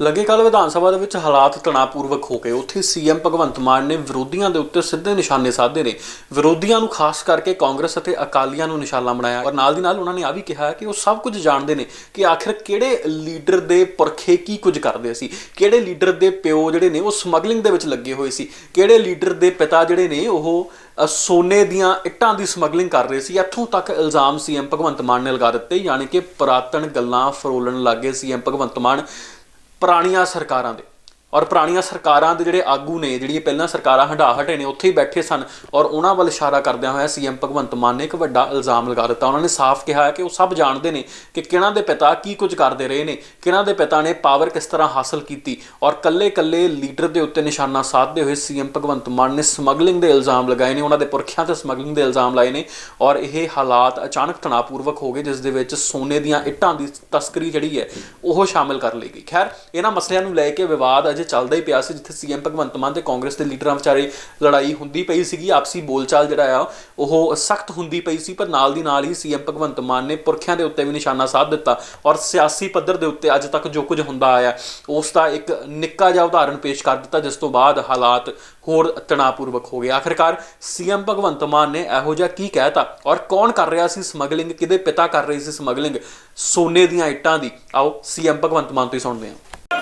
ਲੱਗੇ ਕੱਲ ਵਿਧਾਨ ਸਭਾ ਦੇ ਵਿੱਚ ਹਾਲਾਤ ਤਣਾਅਪੂਰਵਕ ਹੋ ਗਏ। ਉੱਥੇ ਸੀਐਮ ਭਗਵੰਤ ਮਾਨ ਨੇ ਵਿਰੋਧੀਆਂ ਦੇ ਉੱਤੇ ਸਿੱਧੇ ਨਿਸ਼ਾਨੇ ਸਾਧੇ ਨੇ। ਵਿਰੋਧੀਆਂ ਨੂੰ ਖਾਸ ਕਰਕੇ ਕਾਂਗਰਸ ਅਤੇ ਅਕਾਲੀਆਂ ਨੂੰ ਨਿਸ਼ਾਨਾ ਬਣਾਇਆ ਔਰ ਨਾਲ ਦੀ ਨਾਲ ਉਹਨਾਂ ਨੇ ਆ ਵੀ ਕਿਹਾ ਕਿ ਉਹ ਸਭ ਕੁਝ ਜਾਣਦੇ ਨੇ ਕਿ ਆਖਿਰ ਕਿਹੜੇ ਲੀਡਰ ਦੇ ਪੁਰਖੇ ਕੀ ਕੁਝ ਕਰਦੇ ਸੀ, ਕਿਹੜੇ ਲੀਡਰ ਦੇ ਪਿਓ ਜਿਹੜੇ ਨੇ ਉਹ ਸਮਗਲਿੰਗ ਦੇ ਵਿੱਚ ਲੱਗੇ ਹੋਏ ਸੀ, ਕਿਹੜੇ ਲੀਡਰ ਦੇ ਪਿਤਾ ਜਿਹੜੇ ਨੇ ਉਹ ਸੋਨੇ ਦੀਆਂ ਇੱਟਾਂ ਦੀ ਸਮਗਲਿੰਗ ਕਰ ਰਹੇ ਸੀ। ਇੱਥੋਂ ਤੱਕ ਇਲਜ਼ਾਮ ਸੀਐਮ ਭਗਵੰਤ ਮਾਨ ਨੇ ਲਗਾ ਦਿੱਤੇ, ਯਾਨੀ ਕਿ ਪੁਰਾਤਨ ਗੱਲਾਂ ਫਰੋਲਣ ਲੱਗੇ ਸੀਐਮ ਭਗਵੰਤ ਮਾਨ। ਪੁਰਾਣੀਆਂ ਸਰਕਾਰਾਂ ਦੇ। ਔਰ ਪੁਰਾਣੀਆਂ ਸਰਕਾਰਾਂ ਦੇ ਜਿਹੜੇ ਆਗੂ ਨੇ, ਜਿਹੜੀਆਂ ਪਹਿਲਾਂ ਸਰਕਾਰਾਂ ਹੰਢਾ ਹਟੇ ਨੇ, ਉੱਥੇ ਹੀ ਬੈਠੇ ਸਨ ਔਰ ਉਹਨਾਂ ਵੱਲ ਇਸ਼ਾਰਾ ਕਰਦਿਆਂ ਹੋਇਆ ਸੀਐਮ ਭਗਵੰਤ ਮਾਨ ਨੇ ਇੱਕ ਵੱਡਾ ਇਲਜ਼ਾਮ ਲਗਾ ਦਿੱਤਾ। ਉਹਨਾਂ ਨੇ ਸਾਫ਼ ਕਿਹਾ ਕਿ ਉਹ ਸਭ ਜਾਣਦੇ ਨੇ ਕਿ ਕਿਹਨਾਂ ਦੇ ਪਿਤਾ ਕੀ ਕੁਝ ਕਰਦੇ ਰਹੇ ਨੇ, ਕਿਹਨਾਂ ਦੇ ਪਿਤਾ ਨੇ ਪਾਵਰ ਕਿਸ ਤਰ੍ਹਾਂ ਹਾਸਲ ਕੀਤੀ ਔਰ ਕੱਲੇ-ਕੱਲੇ ਲੀਡਰ ਦੇ ਉੱਤੇ ਨਿਸ਼ਾਨਾ ਸਾਧਦੇ ਹੋਏ ਸੀਐਮ ਭਗਵੰਤ ਮਾਨ ਨੇ ਸਮਗਲਿੰਗ ਦੇ ਇਲਜ਼ਾਮ ਲਗਾਏ ਨੇ, ਉਹਨਾਂ ਦੇ ਪੁਰਖਿਆਂ ਤੇ ਸਮਗਲਿੰਗ ਦੇ ਇਲਜ਼ਾਮ ਲਾਏ ਨੇ ਔਰ ਇਹ ਹਾਲਾਤ ਅਚਾਨਕ ਤਣਾਅਪੂਰਵਕ ਹੋ ਗਏ, ਜਿਸ ਦੇ ਵਿੱਚ ਸੋਨੇ ਦੀਆਂ ਇੱਟਾਂ ਦੀ ਤਸਕਰੀ ਜਿਹੜੀ ਹੈ, ਉਹ ਸ਼ਾਮਿਲ ਕਰ ਲਈ ਗਈ। ਖੈਰ, ਇਹਨਾਂ ਮਸਲਿਆਂ ਨੂੰ ਲੈ ਕੇ ਵਿਵਾਦ ਅਜੇ ਚੱਲਦਾ ਹੀ ਪਿਆ ਸੀ, ਜਿੱਥੇ ਸੀਐਮ ਭਗਵੰਤ ਮਾਨ ਤੇ ਕਾਂਗਰਸ ਦੇ ਲੀਡਰਾਂ ਵਿਚਾਰੇ ਲੜਾਈ ਹੁੰਦੀ ਪਈ ਸੀਗੀ, ਆਪਸੀ ਬੋਲਚਾਲ ਜਿਹੜਾ ਆ, ਉਹ ਸਖਤ ਹੁੰਦੀ ਪਈ ਸੀ, ਪਰ ਨਾਲ ਦੀ ਨਾਲ ਹੀ ਸੀਐਮ ਭਗਵੰਤ ਮਾਨ ਨੇ ਪੁਰਖਿਆਂ ਦੇ ਉੱਤੇ ਵੀ ਨਿਸ਼ਾਨਾ ਸਾਧ ਦਿੱਤਾ ਔਰ ਸਿਆਸੀ ਪੱਧਰ ਦੇ ਉੱਤੇ ਅੱਜ ਤੱਕ ਜੋ ਕੁਝ ਹੁੰਦਾ ਆਇਆ, ਉਸ ਦਾ ਇੱਕ ਨਿੱਕਾ ਜਿਹਾ ਉਦਾਹਰਣ ਪੇਸ਼ ਕਰ ਦਿੱਤਾ, ਜਿਸ ਤੋਂ ਬਾਅਦ ਹਾਲਾਤ ਹੋਰ ਤਣਾਅਪੂਰਵਕ ਹੋ ਗਏ। ਆਖਿਰਕਾਰ ਸੀਐਮ ਭਗਵੰਤ ਮਾਨ ਨੇ ਇਹੋ ਜਿਹਾ ਕੀ ਕਹਿਤਾ ਔਰ ਕੌਣ ਕਰ ਰਿਹਾ ਸੀ ਸਮਗਲਿੰਗ, ਕਿਹਦੇ ਪਿਤਾ ਕਰ ਰਹੀ ਸੀ ਸਮਗਲਿੰਗ? ਸੋਨੇ ਦੀਆਂ ਇੱਟਾਂ ਦੀ। ਆਓ, ਸੀਐਮ ਭਗਵੰਤ ਮਾਨ ਤੋਂ ਹੀ ਸੁਣਦੇ ਹਾਂ।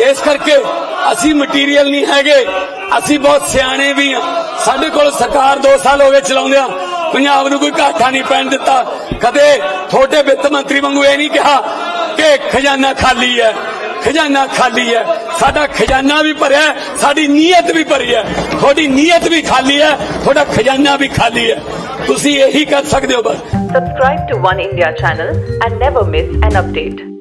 ਇਸ ਕਰਕੇ ਅਸੀਂ ਮਟੀਰੀਅਲ ਨਹੀਂ ਹੈਗੇ। ਅਸੀਂ ਬਹੁਤ ਸਿਆਣੇ ਵੀ ਆ ਸਾਡੇ ਕੋਲ ਸਰਕਾਰ 2 ਸਾਲ ਹੋ ਗਏ ਚਲਾਉਂਦਿਆਂ। ਪੰਜਾਬ ਨੂੰ ਕੋਈ ਘਾਟਾ ਨਹੀਂ ਪੈਣ ਦਿੱਤਾ। ਕਦੇ ਤੁਹਾਡੇ ਵਿੱਤ ਮੰਤਰੀ ਵਾਂਗੂ ਇਹ ਨਹੀਂ ਕਿਹਾ ਕਿ ਖਜ਼ਾਨਾ ਖਾਲੀ ਹੈ, ਖਜ਼ਾਨਾ ਖਾਲੀ ਹੈ। ਸਾਡਾ ਖਜ਼ਾਨਾ ਵੀ ਭਰਿਆ ਸਾਡੀ ਨੀਅਤ ਵੀ ਭਰੀ ਹੈ। ਤੁਹਾਡੀ ਨੀਅਤ ਵੀ ਖਾਲੀ ਹੈ, ਤੁਹਾਡਾ ਖਜ਼ਾਨਾ ਵੀ ਖਾਲੀ ਹੈ। ਤੁਸੀਂ ਇਹੀ ਕਰ ਸਕਦੇ ਹੋ ਬਸ। Subscribe to One India channel and never miss an update.